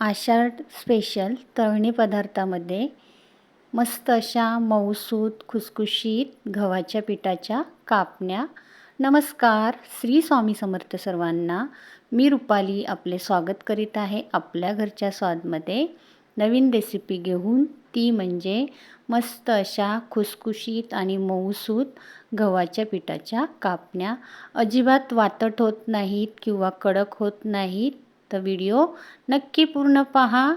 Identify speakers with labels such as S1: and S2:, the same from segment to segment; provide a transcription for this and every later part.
S1: आषाढ special Talni पदार्थामध्ये मस्त अशा मऊसूत खुसखुशीत गव्हाच्या पिठाच्या कापण्या. नमस्कार श्री स्वामी समर्थ सर्वांना. मी रुपाली आपले स्वागत करीत आहे आपल्या घरच्या स्वादमध्ये. नवीन रेसिपी घेऊन ती म्हणजे मस्त अशा खुसखुशीत आणि मऊसूत गव्हाच्या पिठाच्या कापण्या. अजिबात वातट होत नाहीत किंवा कडक होत नाहीत. तर व्हिडिओ नक्की पूर्ण पहा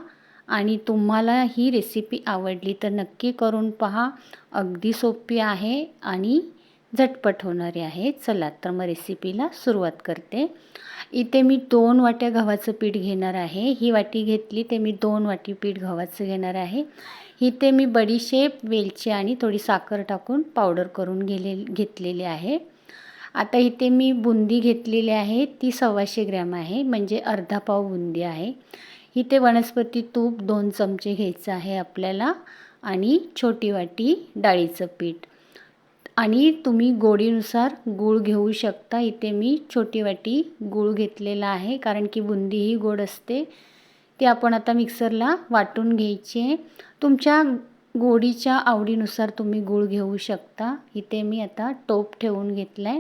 S1: आणि तुम्हाला ही रेसिपी आवडली तर नक्की करून पहा. अगदी सोपी आहे आणि झटपट होणारी आहे. चला तर मग रेसिपीला सुरुवात करते. इथे मी दोन वाट्या गव्हाचं पीठ घेणार आहे. ही वाटी घेतली ते मी दोन वाटी पीठ गव्हाचं घेणार आहे. इथे मी बडीशेप वेलची आणि थोडी साखर टाकून पावडर करून गेले घेतलेली आहे. आता इथे मी बुंदी घेतलेली आहे. ती सव्वाशे ग्रॅम आहे. म्हणजे अर्धा पाव बुंदी आहे. इथे वनस्पती तूप दोन चमचे घ्यायचं आहे आपल्याला आणि छोटी वाटी डाळीचं पीठ. आणि तुम्ही गोडीनुसार गूळ घेऊ शकता. इथे मी छोटी वाटी गूळ घेतलेला आहे. कारण की बुंदी ही गोड असते. ती आपण आता मिक्सरला वाटून घ्यायची आहे. तुमच्या गोडीच्या आवडीनुसार तुम्ही गूळ घेऊ शकता. इथे मी आता टोप ठेवून घेतला आहे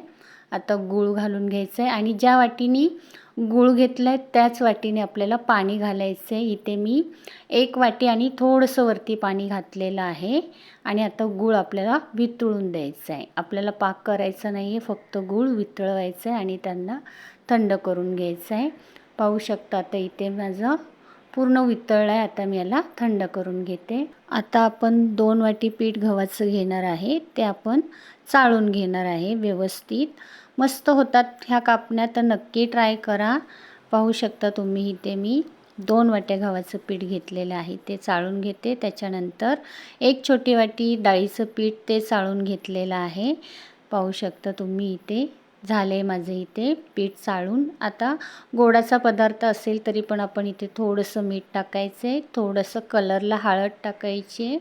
S1: आता गूळ घालून घ्यायचं आहे आणि ज्या वाटीने गूळ घेतलं आहे त्याच वाटीने आपल्याला पाणी घालायचं आहे इथे मी एक वाटी आणि थोडंसं वरती पाणी घातलेलं आहे आणि आता गूळ आपल्याला वितळून द्यायचं आहे आपल्याला पाक करायचा नाही आहे फक्त गूळ वितळवायचं आहे आणि त्यांना थंड करून घ्यायचं आहे पाहू शकता आता इथे माझं पूर्ण वितळलं आहे. आता मी याला थंड करून घेते. आता आपण दोन वाटी पीठ गव्हाचं घेणार आहे. ते आपण चाळून घेणार आहे व्यवस्थित. मस्त होतात ह्या कापण्या तर नक्की ट्राय करा. पाहू शकता तुम्ही इथे मी दोन वाट्या गव्हाचं पीठ घेतलेलं आहे. ते चाळून घेते. त्याच्यानंतर एक छोटी वाटी डाळीचं पीठ ते चाळून घेतलेलं आहे. पाहू शकता तुम्ही इथे. झाले माझे इथे पीठ चाळून आता गोडाचा पदार्थ असेल तरी पण आपण इथे थोडंसं मीठ टाकायचं आहे थोडंसं कलरला हळद टाकायची.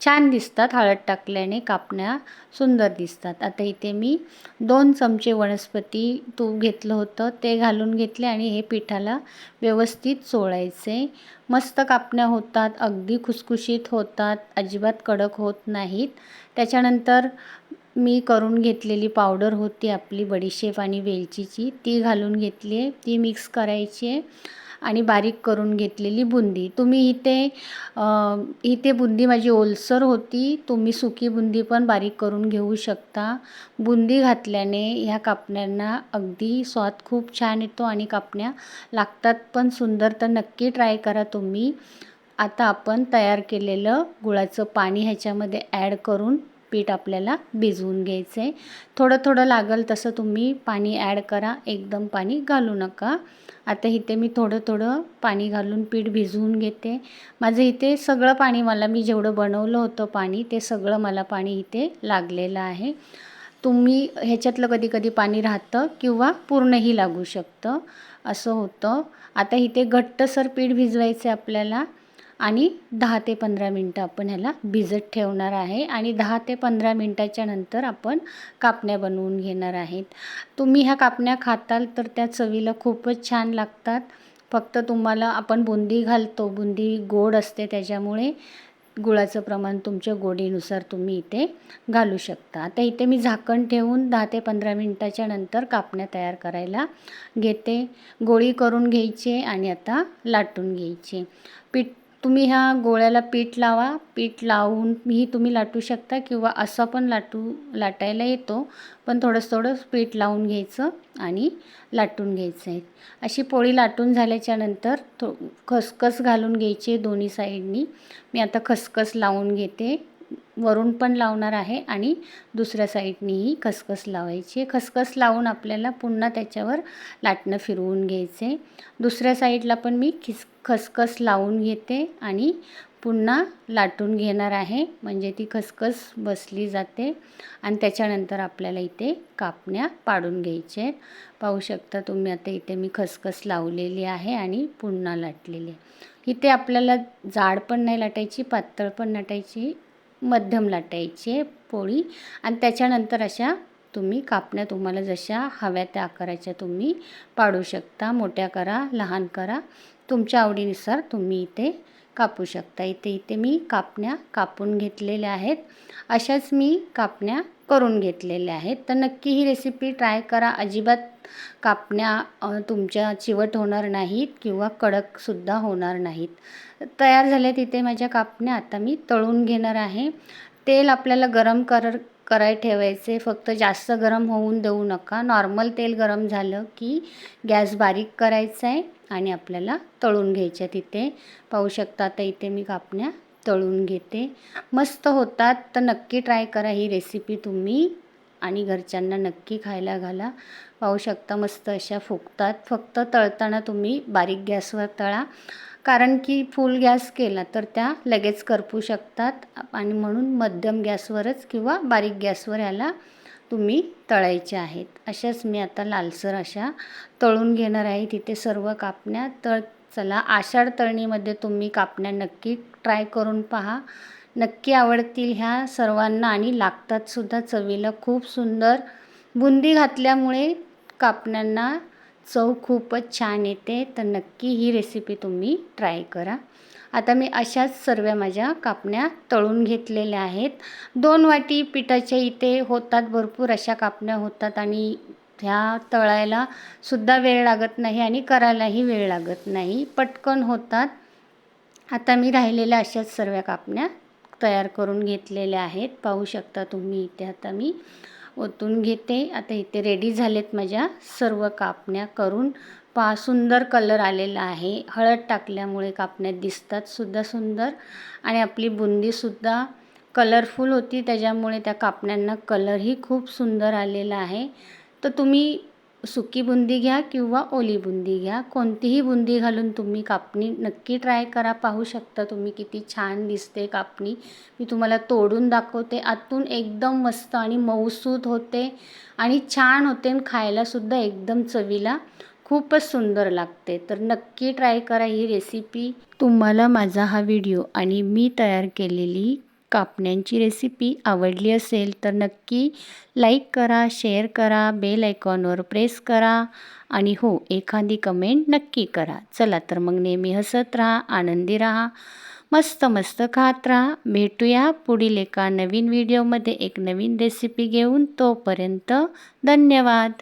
S1: छान दिसतात हळद टाकल्याने कापण्या सुंदर दिसतात. आता इथे मी दोन चमचे वनस्पती तूप घेतलं होतं ते घालून घेतले आणि हे पिठाला व्यवस्थित चोळायचे मस्त कापण्या होतात अगदी खुसखुशीत होतात अजिबात कडक होत नाहीत. त्याच्यानंतर मी करून घेतलेली पावडर होती आपली बडीशेप आणि वेलचीची ती घालून घेतली आहे ती मिक्स करायची आहे आणि बारीक करून घेतलेली बुंदी. तुम्ही इथे इथे बुंदी माझी ओलसर होती तुम्ही सुकी बुंदी पण बारीक करून घेऊ शकता. बुंदी घातल्याने ह्या कापण्यांना अगदी स्वाद खूप छान येतो आणि कापण्या लागतात पण सुंदर तर नक्की ट्राय करा तुम्ही. आता आपण तयार केलेलं गुळाचं पाणी ह्याच्यामध्ये ॲड करून पीठ आपल्याला भिजवून घ्यायचं आहे थोडं थोडं लागल तसं तुम्ही पाणी ॲड करा. एकदम पाणी घालू नका. आता इथे मी थोडं थोडं पाणी घालून पीठ भिजवून घेते. माझं इथे सगळं पाणी मला मी जेवढं बनवलं होतं पाणी ते सगळं मला पाणी इथे लागलेलं आहे. तुम्ही ह्याच्यातलं कधी कधी पाणी राहतं किंवा पूर्णही लागू शकतं. असं होतं. आता इथे घट्टसर पीठ भिजवायचं आहे आपल्याला. आणि दहा ते पंधरा मिनटं आपण ह्याला भिजत ठेवणार आहे. आणि दहा ते पंधरा मिनटाच्या नंतर आपण कापण्या बनवून घेणार आहेत. तुम्ही ह्या कापण्या खाताल तर त्या चवीला खूपच छान लागतात. फक्त तुम्हाला आपण बुंदी घालतो. बुंदी गोड असते त्याच्यामुळे गुळाचं प्रमाण तुमच्या गोडीनुसार तुम्ही इथे घालू शकता. आता इथे मी झाकण ठेवून दहा ते पंधरा मिनटाच्या नंतर कापण्या तयार करायला घेते. गोळी करून घ्यायची आणि आता लाटून घ्यायची. पीठ तुम्ही ह्या गोळ्याला पीठ लावा. पीठ लावून ही तुम्ही लाटू शकता किंवा असं पण लाटू लाटायला येतो. पण थोडंसं थोडं पीठ लावून घ्यायचं आणि लाटून घ्यायचं आहे. अशी पोळी लाटून झाल्याच्यानंतर थो खसखस घालून घ्यायची दोन्ही साईडनी. मी आता खसखस लावून घेते. वरून पण लावणार आहे आणि दुसऱ्या साईडनीही खसखस लावायची खसखस लावून आपल्याला पुन्हा त्याच्यावर लाटणं फिरवून घ्यायचे दुसऱ्या साईडला पण मी खिस खसखस लावून घेते आणि पुन्हा लाटून घेणार आहे. म्हणजे ती खसखस बसली जाते आणि त्याच्यानंतर आपल्याला इथे कापण्या पाडून घ्यायचे आहेत. पाहू शकता तुम्ही आता इथे मी खसखस लावलेली आहे आणि पुन्हा लाटलेली आहे. इथे आपल्याला जाड पण नाही लाटायची पातळ पण लाटायची. मध्यम लाटायची पोळी आणि त्याच्यानंतर अशा तुम्ही कापण्या तुम्हाला जशा हव्या त्या आकाराच्या तुम्ही पाडू शकता. मोठ्या करा लहान करा. तुमच्या आवडीनुसार तुम्ही इथे कापू शकता. इथे इथे मी कापण्या कापून घेतलेल्या आहेत. अशाच मी कापण्या करून घेतलेल्या आहेत. तर नक्की ही रेसिपी ट्राय करा. अजिबात कापण्या तुमच्या चिवट होणार नाहीत किंवा कडकसुद्धा होणार नाहीत. तयार झाल्या तिथे माझ्या कापण्या. आता मी तळून घेणार आहे. तेल आपल्याला गरम कर कराय ठेवायचे. फक्त जास्त गरम होऊन देऊ नका. नॉर्मल तेल गरम झालं की गॅस बारीक करायचा आहे आणि आपल्याला तळून घ्यायच्या तिथे. पाहू शकता आता इथे मी कापण्या तळून घेते. मस्त होतात. तर नक्की ट्राय करा ही रेसिपी तुम्ही आणि घरच्यांना नक्की खायला घाला. पाहू शकता मस्त अशा फुगतात. फक्त तळताना तुम्ही बारीक गॅसवर तळा. कारण की फुल गॅस केला तर त्या लगेच करपू शकतात आणि म्हणून मध्यम गॅसवरच किंवा बारीक गॅसवर ह्याला तुम्ही तळायचे आहेत. अशाच मी आता लालसर अशा तळून घेणार आहे. तिथे सर्व कापण्या तळ चला आषाढ तळणीमध्ये तुम्ही कापण्या नक्की ट्राय करून पहा. नक्की आवडतील ह्या सर्वांना आणि लागतात सुद्धा चवीला. खूप सुंदर बुंदी घातल्यामुळे कापण्यांना चव खूपच छान येते तर नक्की ही रेसिपी तुम्ही ट्राय करा. आता मी अशाच सर्व माझ्या कापण्या तळून घेतलेल्या आहेत. दोन वाटी पिठाच्या इथे होतात भरपूर अशा कापण्या होतात आणि ह्या तळायला सुद्धा वेळ लागत नाही आणि करायलाही वेळ लागत नाही. पटकन होतात. आता मी राहिलेल्या अशाच सर्व कापण्या तयार करून घेतलेल्या आहेत. पाहू शकता तुम्ही इथे आता मी. ओतून घेते. आता इथे रेडी झालेत माझ्या सर्व कापण्या करून. पहा सुंदर कलर आलेला आहे. हळद टाकल्यामुळे कापण्यात दिसतात सुद्धा सुंदर. आणि आपली बुंदीसुद्धा कलरफुल होती त्याच्यामुळे त्या कापण्यांना कलरही खूप सुंदर आलेला आहे. तर तुम्ही सुकी बुंदी घ्या किंवा ओली बुंदी घ्या. कोणतीही बुंदी घालून तुम्ही कापणी नक्की ट्राय करा. पाहू शकता तुम्ही किती छान दिसते कापणी. मी तुम्हाला तोडून दाखवते. आतून एकदम मस्त आणि मऊसूत होते आणि छान होते आणि खायलासुद्धा एकदम चवीला खूपच सुंदर लागते. तर नक्की ट्राय करा ही रेसिपी तुम्हाला माझा हा व्हिडिओ आणि मी तयार केलेली कापण्यांची रेसिपी आवडली असेल तर नक्की लाईक करा शेअर करा बेल आयकॉनवर प्रेस करा आणि हो एखादी कमेंट नक्की करा. चला तर मग नेहमी हसत राहा आनंदी राहा मस्त मस्त खात राहा. भेटूया पुढील एका नवीन व्हिडिओमध्ये एक नवीन रेसिपी घेऊन. तोपर्यंत धन्यवाद.